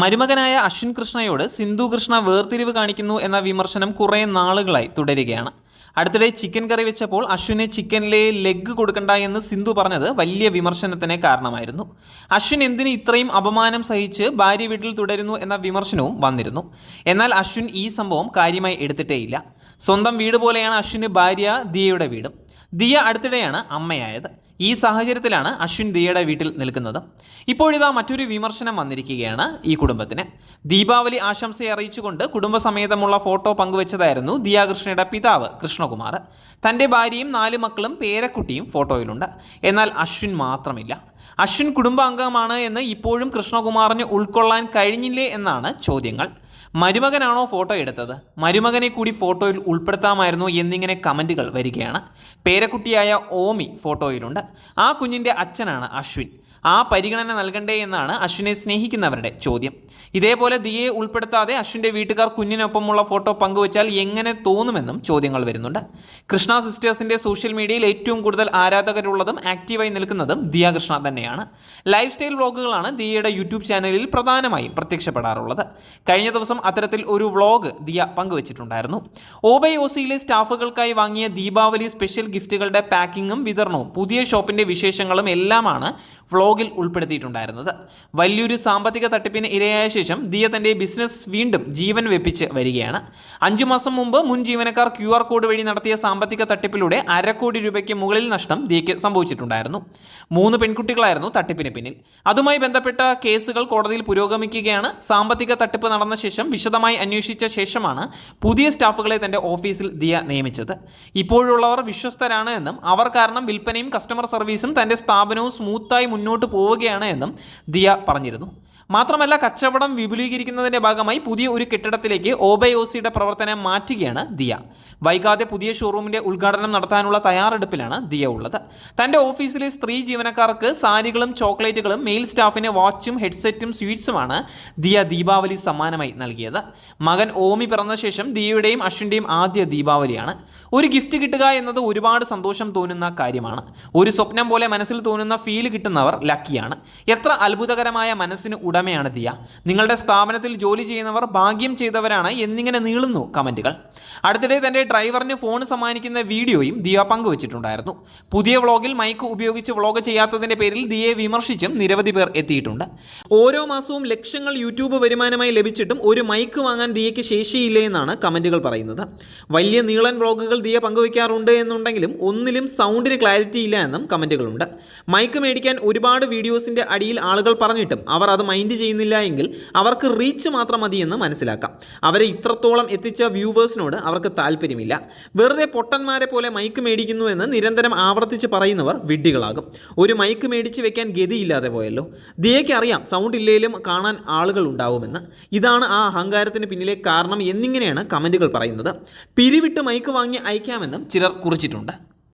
മരുമകനായ അശ്വിൻ കൃഷ്ണയോട് സിന്ധു കൃഷ്ണ വേർതിരിവ് കാണിക്കുന്നു എന്ന വിമർശനം കുറേ നാളുകളായി തുടരുകയാണ്. അടുത്തിടെ ചിക്കൻ കറി വെച്ചപ്പോൾ അശ്വിന് ചിക്കനിലെ ലെഗ് കൊടുക്കണ്ട എന്ന് സിന്ധു പറഞ്ഞത് വലിയ വിമർശനത്തിന് കാരണമായിരുന്നു. അശ്വിൻ എന്തിന് ഇത്രയും അപമാനം സഹിച്ച് ഭാര്യ വീട്ടിൽ തുടരുന്നു എന്ന വിമർശനവും വന്നിരുന്നു. എന്നാൽ അശ്വിൻ ഈ സംഭവം കാര്യമായി എടുത്തിട്ടേയില്ല. സ്വന്തം വീട് പോലെയാണ് അശ്വിന് ഭാര്യ ദിയയുടെ വീടും. ദിയ അടുത്തിടെയാണ് അമ്മയായത്. ഈ സാഹചര്യത്തിലാണ് അശ്വിൻ ദിയയുടെ വീട്ടിൽ നിൽക്കുന്നത്. ഇപ്പോഴിതാ മറ്റൊരു വിമർശനം വന്നിരിക്കുകയാണ് ഈ കുടുംബത്തിന്. ദീപാവലി ആശംസ അറിയിച്ചുകൊണ്ട് കുടുംബസമേതമുള്ള ഫോട്ടോ പങ്കുവച്ചതായിരുന്നു ദിയാകൃഷ്ണയുടെ പിതാവ് കൃഷ്ണകുമാർ. തന്റെ ഭാര്യയും നാല് മക്കളും പേരക്കുട്ടിയും ഫോട്ടോയിലുണ്ട്. എന്നാൽ അശ്വിൻ മാത്രമില്ല. അശ്വിൻ കുടുംബാംഗമാണ് എന്ന് ഇപ്പോഴും കൃഷ്ണകുമാറിന് ഉൾക്കൊള്ളാൻ കഴിഞ്ഞില്ലേ എന്നാണ് ചോദ്യങ്ങൾ. മരുമകനാണോ ഫോട്ടോ എടുത്തത്? മരുമകനെ കൂടി ഫോട്ടോയിൽ ഉൾപ്പെടുത്താമായിരുന്നു എന്നിങ്ങനെ കമന്റുകൾ വരികയാണ്. പേരക്കുട്ടിയായ ഓമി ഫോട്ടോയിലുണ്ട്. ആ കുഞ്ഞിന്റെ അച്ഛനാണ് അശ്വിൻ. ആ പരിഗണന നൽകണ്ടേ എന്നാണ് അശ്വിനെ സ്നേഹിക്കുന്നവരുടെ ചോദ്യം. ഇതേപോലെ ദിയെ ഉൾപ്പെടുത്താതെ അശ്വിന്റെ വീട്ടുകാർ കുഞ്ഞിനൊപ്പമുള്ള ഫോട്ടോ പങ്കുവച്ചാൽ എങ്ങനെ തോന്നുമെന്നും ചോദ്യങ്ങൾ വരുന്നുണ്ട്. കൃഷ്ണ സിസ്റ്റേഴ്സിന്റെ സോഷ്യൽ മീഡിയയിൽ ഏറ്റവും കൂടുതൽ ആരാധകരുള്ളതും ആക്റ്റീവായി നിൽക്കുന്നതും ദിയ കൃഷ്ണ തന്നെയാണ്. ലൈഫ് സ്റ്റൈൽ വ്ളോഗുകളാണ് ദിയയുടെ യൂട്യൂബ് ചാനലിൽ പ്രധാനമായും പ്രത്യക്ഷപ്പെടാറുള്ളത്. കഴിഞ്ഞ ദിവസം അത്തരത്തിൽ ഒരു വ്ളോഗ് ദിയ പങ്കുവച്ചിട്ടുണ്ടായിരുന്നു. ഓബൈ ഒസിയിലെ സ്റ്റാഫുകൾക്കായി വാങ്ങിയ ദീപാവലി സ്പെഷ്യൽ ഗിഫ്റ്റുകളുടെ പാക്കിങ്ങും വിതരണവും പുതിയ ഷോപ്പിന്റെ വിശേഷങ്ങളും എല്ലാമാണ് വ്ളോഗിൽ ഉൾപ്പെടുത്തിയിട്ടുണ്ടായിരുന്നത്. വലിയൊരു സാമ്പത്തിക തട്ടിപ്പിന് ഇരയായ ശേഷം ദിയ തന്റെ ബിസിനസ് വീണ്ടും ജീവൻ വെപ്പിച്ച് വരികയാണ്. അഞ്ചു മാസം മുമ്പ് മുൻ ജീവനക്കാർ ക്യു ആർ കോഡ് വഴി നടത്തിയ സാമ്പത്തിക തട്ടിപ്പിലൂടെ അരക്കോടി രൂപയ്ക്ക് മുകളിൽ നഷ്ടം ദിയയ്ക്ക് സംഭവിച്ചിട്ടുണ്ടായിരുന്നു. മൂന്ന് പെൺകുട്ടികളായിരുന്നു തട്ടിപ്പിന് പിന്നിൽ. അതുമായി ബന്ധപ്പെട്ട കേസുകൾ കോടതിയിൽ പുരോഗമിക്കുകയാണ്. സാമ്പത്തിക തട്ടിപ്പ് നടന്ന ശേഷം വിശദമായി അന്വേഷിച്ച ശേഷമാണ് പുതിയ സ്റ്റാഫുകളെ തന്റെ ഓഫീസിൽ ദിയ നിയമിച്ചത്. ഇപ്പോഴുള്ളവർ വിശ്വസ്തരാണ് എന്നും അവർ കാരണം വിൽപ്പനയും കസ്റ്റമർ സർവീസും തന്റെ സ്ഥാപനവും സ്മൂത്തായി മുന്നോട്ട് പോവുകയാണ് എന്നും ദിയ പറഞ്ഞിരുന്നു. മാത്രമല്ല കച്ചവടം വിപുലീകരിക്കുന്നതിന്റെ ഭാഗമായി പുതിയ ഒരു കെട്ടിടത്തിലേക്ക് ഒബൈഒസിയുടെ പ്രവർത്തനം മാറ്റുകയാണ് ദിയ. വൈകാതെ പുതിയ ഷോറൂമിന്റെ ഉദ്ഘാടനം നടത്താനുള്ള തയ്യാറെടുപ്പിലാണ് ദിയ ഉള്ളത്. തന്റെ ഓഫീസിലെ സ്ത്രീ ജീവനക്കാർക്ക് സാരികളും ചോക്ലേറ്റുകളും മെയിൽ സ്റ്റാഫിന് വാച്ചും ഹെഡ്സെറ്റും സ്വീറ്റ്സുമാണ് ദിയ ദീപാവലി സമ്മാനമായി നൽകിയത്. മകൻ ഓമി പിറന്ന ശേഷം ദിയയുടെയും അശ്വിന്റെയും ആദ്യ ദീപാവലിയാണ്. ഒരു ഗിഫ്റ്റ് കിട്ടുക എന്നത് ഒരുപാട് സന്തോഷം തോന്നുന്ന കാര്യമാണ്. ഒരു സ്വപ്നം പോലെ മനസ്സിൽ തോന്നുന്ന ഫീൽ കിട്ടുന്നവർ ലക്കിയാണ് എത്ര അത്ഭുതകരമായ മനസ്സിന് ഉടമയാണ് ദിയ. നിങ്ങളുടെ സ്ഥാപനത്തിൽ ജോലി ചെയ്യുന്നവർ ഭാഗ്യം ചെയ്തവരാണ് എന്നിങ്ങനെ നീളുന്നു കമന്റുകൾ അടുത്തിടെ തന്റെ ഡ്രൈവറിന് ഫോൺ സമ്മാനിക്കുന്ന വീഡിയോയും ദിയ പങ്കുവച്ചിട്ടുണ്ടായിരുന്നു. പുതിയ വ്ളോഗിൽ മൈക്ക് ഉപയോഗിച്ച് വ്ളോഗ് ചെയ്യാത്തതിന്റെ പേരിൽ ദിയയെ വിമർശിച്ചും നിരവധി പേർ എത്തിയിട്ടുണ്ട്. ഓരോ മാസവും ലക്ഷങ്ങൾ യൂട്യൂബ് വരുമാനമായി ലഭിച്ചിട്ടും ഒരു മൈക്ക് വാങ്ങാൻ ദിയയ്ക്ക് ശേഷിയില്ലേ എന്നാണ് കമന്റുകൾ പറയുന്നത്. വലിയ നീളൻ വ്ളോഗുകൾ ദിയ പങ്കുവയ്ക്കാറുണ്ട് എന്നുണ്ടെങ്കിലും ഒന്നിലും സൗണ്ടിന് ക്ലാരിറ്റി ഇല്ല എന്നും കമന്റുകളുണ്ട് മൈക്ക് മേടിക്കാൻ ഒരുപാട് വീഡിയോസിന്റെ അടിയിൽ ആളുകൾ പറഞ്ഞിട്ടും അവർ അത് മൈൻഡ് ചെയ്യുന്നില്ല എങ്കിൽ അവർക്ക് റീച്ച് മാത്രം മതിയെന്ന് മനസ്സിലാക്കാം. അവരെ ഇത്രത്തോളം എത്തിച്ച വ്യൂവേഴ്സിനോട് അവർക്ക് താല്പര്യമില്ല. വെറുതെ പൊട്ടന്മാരെ പോലെ മൈക്ക് മേടിക്കുന്നു എന്ന് നിരന്തരം ആവർത്തിച്ച് പറയുന്നവർ വിഡ്ഢികളാകും. ഒരു മൈക്ക് മേടിച്ച് വെക്കാൻ ഗതിയില്ലാതെ പോയല്ലോ. ദിയയ്ക്ക് അറിയാം സൗണ്ട് ഇല്ലേലും കാണാൻ ആളുകൾ ഉണ്ടാവുമെന്ന്. ഇതാണ് ആ അഹങ്കാരത്തിന് പിന്നിലെ കാരണം എന്നിങ്ങനെയാണ് കമന്റുകൾ പറയുന്നത്. പിരിവിട്ട് മൈക്ക് വാങ്ങി അയക്കാമെന്നും ചിലർ കുറിച്ചിട്ടുണ്ട്.